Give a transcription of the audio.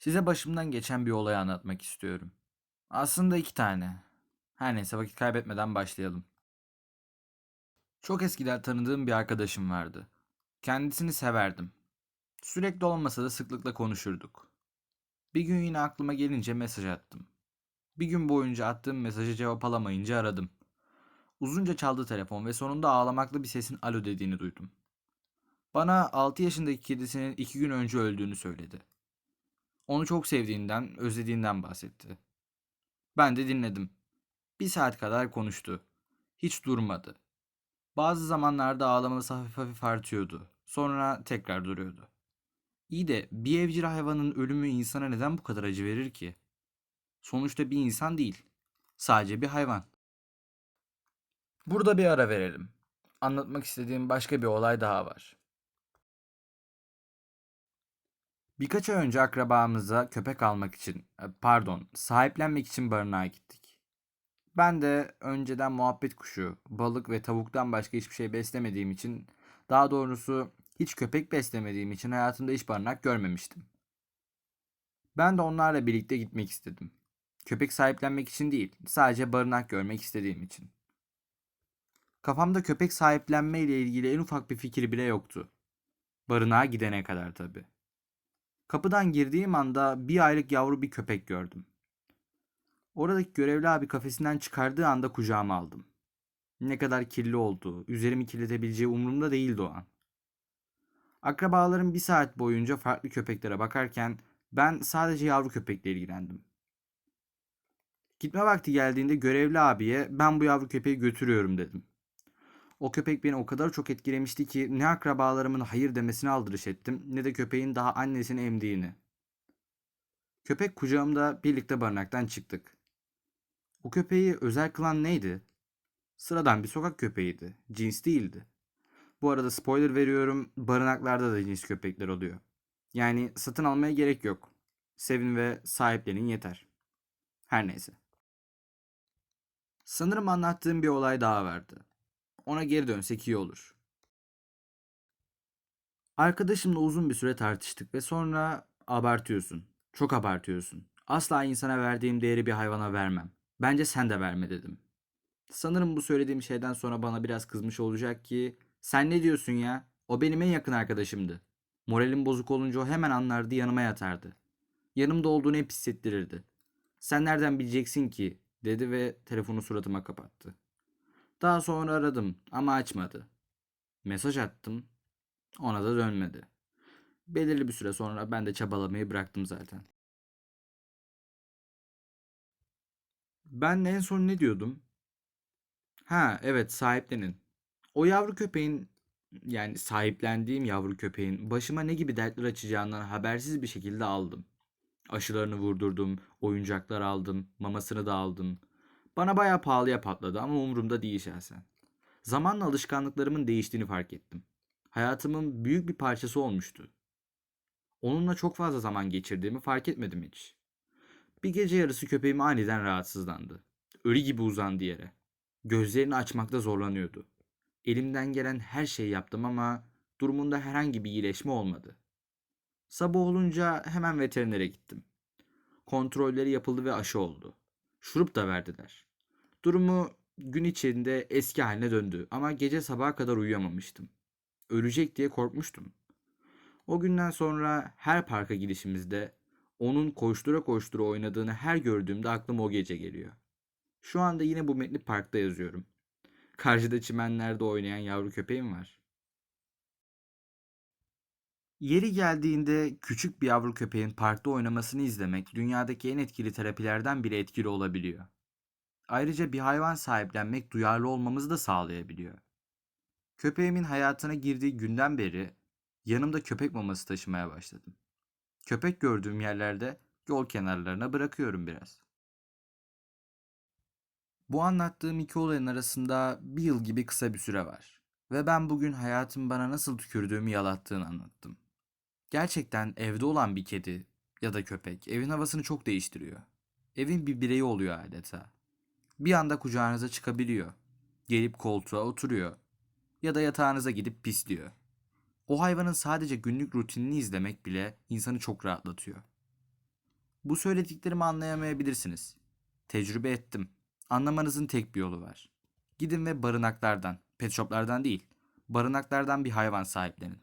Size başımdan geçen bir olayı anlatmak istiyorum. Aslında iki tane. Her neyse vakit kaybetmeden başlayalım. Çok eskiden tanıdığım bir arkadaşım vardı. Kendisini severdim. Sürekli olmasa da sıklıkla konuşurduk. Bir gün yine aklıma gelince mesaj attım. Bir gün boyunca attığım mesajı cevap alamayınca aradım. Uzunca çaldı telefon ve sonunda ağlamaklı bir sesin alo dediğini duydum. Bana 6 yaşındaki kedisinin 2 gün önce öldüğünü söyledi. Onu çok sevdiğinden, özlediğinden bahsetti. Ben de dinledim. Bir saat kadar konuştu. Hiç durmadı. Bazı zamanlarda ağlaması hafif hafif artıyordu. Sonra tekrar duruyordu. İyi de bir evcil hayvanın ölümü insana neden bu kadar acı verir ki? Sonuçta bir insan değil. Sadece bir hayvan. Burada bir ara verelim. Anlatmak istediğim başka bir olay daha var. Birkaç ay önce akrabamıza köpek almak için, e, pardon, sahiplenmek için barınağa gittik. Ben de önceden muhabbet kuşu, balık ve tavuktan başka hiçbir şey beslemediğim için, daha doğrusu hiç köpek beslemediğim için hayatımda hiç barınak görmemiştim. Ben de onlarla birlikte gitmek istedim. Köpek sahiplenmek için değil, sadece barınak görmek istediğim için. Kafamda köpek sahiplenme ile ilgili en ufak bir fikir bile yoktu. Barınağa gidene kadar tabii. Kapıdan girdiğim anda bir aylık yavru bir köpek gördüm. Oradaki görevli abi kafesinden çıkardığı anda kucağıma aldım. Ne kadar kirli olduğu, üzerimi kirletebileceği umurumda değildi o an. Akrabalarım bir saat boyunca farklı köpeklere bakarken ben sadece yavru köpekle ilgilendim. Gitme vakti geldiğinde görevli abiye ben bu yavru köpeği götürüyorum dedim. O köpek beni o kadar çok etkilemişti ki ne akrabalarımın hayır demesine aldırış ettim ne de köpeğin daha annesini emdiğini. Köpek kucağımda birlikte barınaktan çıktık. O köpeği özel kılan neydi? Sıradan bir sokak köpeğiydi. Cins değildi. Bu arada spoiler veriyorum barınaklarda da cins köpekler oluyor. Yani satın almaya gerek yok. Sevin ve sahiplenin yeter. Her neyse. Sanırım anlattığım bir olay daha vardı. Ona geri dönsek iyi olur. Arkadaşımla uzun bir süre tartıştık ve sonra abartıyorsun. Çok abartıyorsun. Asla insana verdiğim değeri bir hayvana vermem. Bence sen de verme dedim. Sanırım bu söylediğim şeyden sonra bana biraz kızmış olacak ki sen ne diyorsun ya? O benim en yakın arkadaşımdı. Moralim bozuk olunca o hemen anlardı yanıma yatardı. Yanımda olduğunu hep hissettirirdi. Sen nereden bileceksin ki? dedi ve telefonu suratıma kapattı. Daha sonra aradım ama açmadı. Mesaj attım. Ona da dönmedi. Belirli bir süre sonra ben de çabalamayı bıraktım zaten. Ben en son ne diyordum? Ha evet sahiplenin. O yavru köpeğin yani sahiplendiğim yavru köpeğin başıma ne gibi dertler açacağından habersiz bir şekilde aldım. Aşılarını vurdurdum, oyuncaklar aldım, mamasını da aldım. Bana bayağı pahalıya patladı ama umurumda değil şahsen. Zamanla alışkanlıklarımın değiştiğini fark ettim. Hayatımın büyük bir parçası olmuştu. Onunla çok fazla zaman geçirdiğimi fark etmedim hiç. Bir gece yarısı köpeğim aniden rahatsızlandı. Ölü gibi uzandı yere. Gözlerini açmakta zorlanıyordu. Elimden gelen her şeyi yaptım ama durumunda herhangi bir iyileşme olmadı. Sabah olunca hemen veterinere gittim. Kontrolleri yapıldı ve aşı oldu. Şurup da verdiler. Durumu gün içinde eski haline döndü ama gece sabaha kadar uyuyamamıştım. Ölecek diye korkmuştum. O günden sonra her parka gidişimizde onun koştura koştura oynadığını her gördüğümde aklıma o gece geliyor. Şu anda yine bu metni parkta yazıyorum. Karşıda çimenlerde oynayan yavru köpeğim var. Yeri geldiğinde küçük bir yavru köpeğin parkta oynamasını izlemek dünyadaki en etkili terapilerden biri etkili olabiliyor. Ayrıca bir hayvan sahiplenmek duyarlı olmamızı da sağlayabiliyor. Köpeğimin hayatına girdiği günden beri yanımda köpek maması taşımaya başladım. Köpek gördüğüm yerlerde yol kenarlarına bırakıyorum biraz. Bu anlattığım iki olayın arasında bir yıl gibi kısa bir süre var. Ve ben bugün hayatın bana nasıl tükürdüğümü yalattığını anlattım. Gerçekten evde olan bir kedi ya da köpek evin havasını çok değiştiriyor. Evin bir bireyi oluyor adeta. Bir anda kucağınıza çıkabiliyor. Gelip koltuğa oturuyor. Ya da yatağınıza gidip pisliyor. O hayvanın sadece günlük rutinini izlemek bile insanı çok rahatlatıyor. Bu söylediklerimi anlayamayabilirsiniz. Tecrübe ettim. Anlamanızın tek bir yolu var. Gidin ve barınaklardan, pet shoplardan değil, barınaklardan bir hayvan sahiplenin.